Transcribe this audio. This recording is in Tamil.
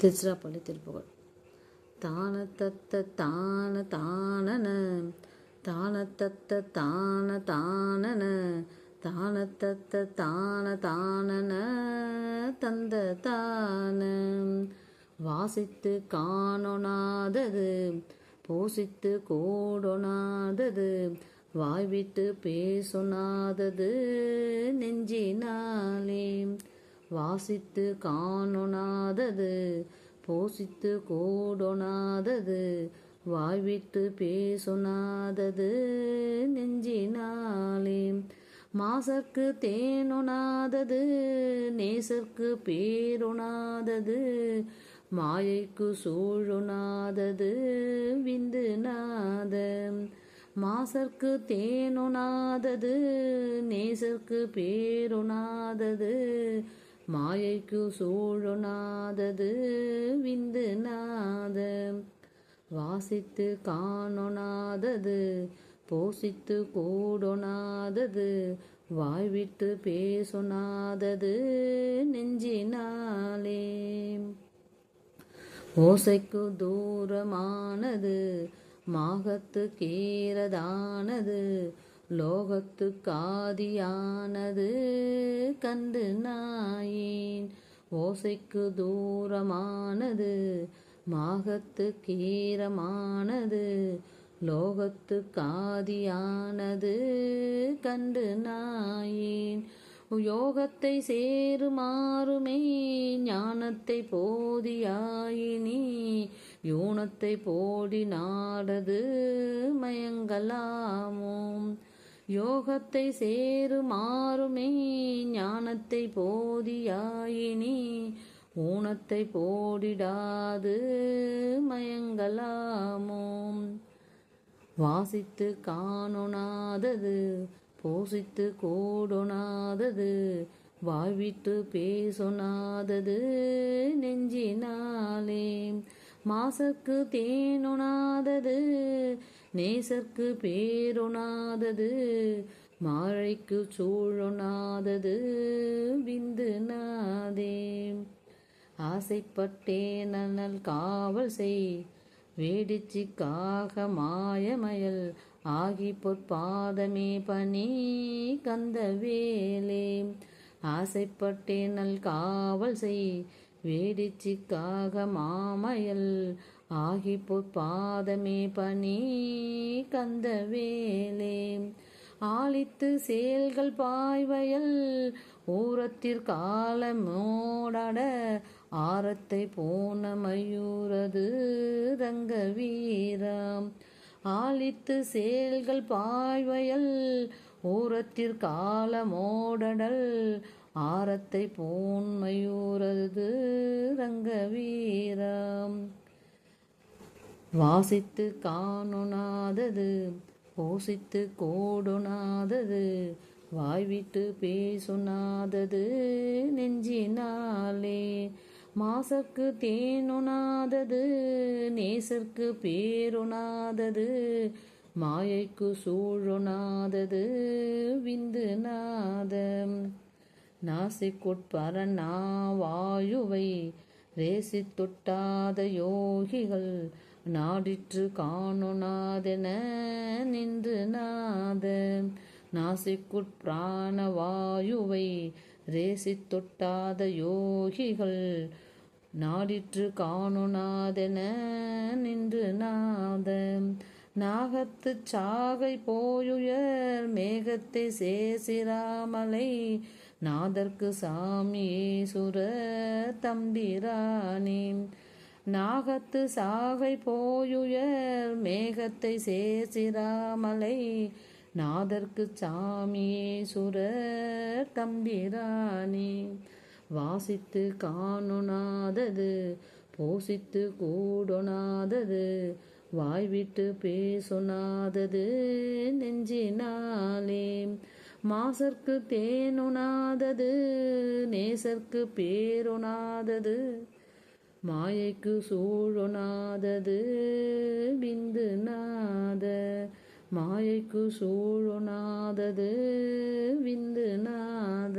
திருச்சிராப்பள்ளி திருப்புகழ் தான தத்த தான தானன தான தத்த தான தானன தான தத்த தான தானன தந்த தான. வாசித்து காணொணாதது பூசித்து கூடொணாதது வாய்விட்டு பேசொணாதது நெஞ்சினாலே. வாசித்து காணொணாதது போசித்து கோடொணாதது வாய்விட்டு பேசொணாதது நெஞ்சினாலே. மாசர்க்கு தேனொணாதது நேசர்க்கு பேரொணாதது மாயைக்கு சூழொணாதது விந்து நாத மாசர்க்கு தேனொணாதது நேசர்க்கு பேரொணாதது மாயைக்கு சூழொணாதது விந்து நாத வாசித்து காணொணாதது போசித்து கூடொணாதது வாய்விட்டு பேசொணாதது நெஞ்சினாலே. ஓசைக்கு தூரமானது மாகத்து கீரதானது லோகத்து காதியானது கண்டு நாயின். ஓசைக்கு தூரமானது மாகத்து கீரமானது லோகத்து காதியானது கண்டு நாயின். யோகத்தை சேருமாறுமே ஞானத்தை போதியாயினி யூனத்தை போடி நாடது மயங்கலாமோம். யோகத்தை சேருமாறுமே ஞானத்தை போதியாயினி ஊனத்தை போடிடாது மயங்கலாமோம் வாசித்து காணொணாதது போசித்து கோடொணாதது வாய்விட்டு பேசொணாதது நெஞ்சினாலே. மாசக்கு தேனொணாதது நேசர்க்கு பேரொணாதது மாழைக்கு சூழொணாதது விந்து நாதே. ஆசைப்பட்டேனல் நன்னல் காவல் செய் வேடிச்சிக்காக மாயமயல் ஆகி பொற்பாதமே பனி கந்த வேலே. ஆசைப்பட்டேனல் நல் காவல் செய் வேடிச்சிக்காக மாமயல் ஆகி பாதமே பனி கந்த வேலே ஆளித்து செயல்கள் பாய்வயல் ஊரத்திற்காலமோடாட ஆரத்தை போன மயூரது ரங்க வீரம் ஆளித்து செயல்கள் பாய்வயல் ஊரத்திற்காலமோடடல் ஆரத்தை போன் மயூரது ரங்க வீரம் வாசித்து காணொணாதது போசித்து கோடொணாதது வாய்விட்டு பேசொணாதது நெஞ்சினாலே. மாசக்கு தேனொணாதது நேசர்க்கு பேரொணாதது மாயைக்கு சூழொணாதது விந்து நாதம் நாசிக்குட்பரணா வாயுவை ரேசி தொட்டாத யோகிகள் நாடிற்று காணுநாதென நின்று நாத. நாசிக்குட் பிராணவாயுவை ரேசி தொட்டாத யோகிகள் நாடிற்று காணுநாதென நின்று நாத. நாகத்து சாகை போயுயர் மேகத்தை சேசிராமலை நாதற்கு சாமியேசுர தம்பிராணி நாகத்து சாகை போயுயர் மேகத்தை சேசிராமலை நாதற்கு சாமியேசுரர் தம்பிராணி வாசித்து காணுனாதது போசித்து கூடொணாதது வாய்விட்டு பேசுனாதது நெஞ்சினாலே. மாசர்க்கு தேனுனாதது நேசர்க்கு பேருனாதது மாயைக்கு சூழொனாதது பிந்து நாத. மாயைக்கு சூழொனாதது விந்து நாத.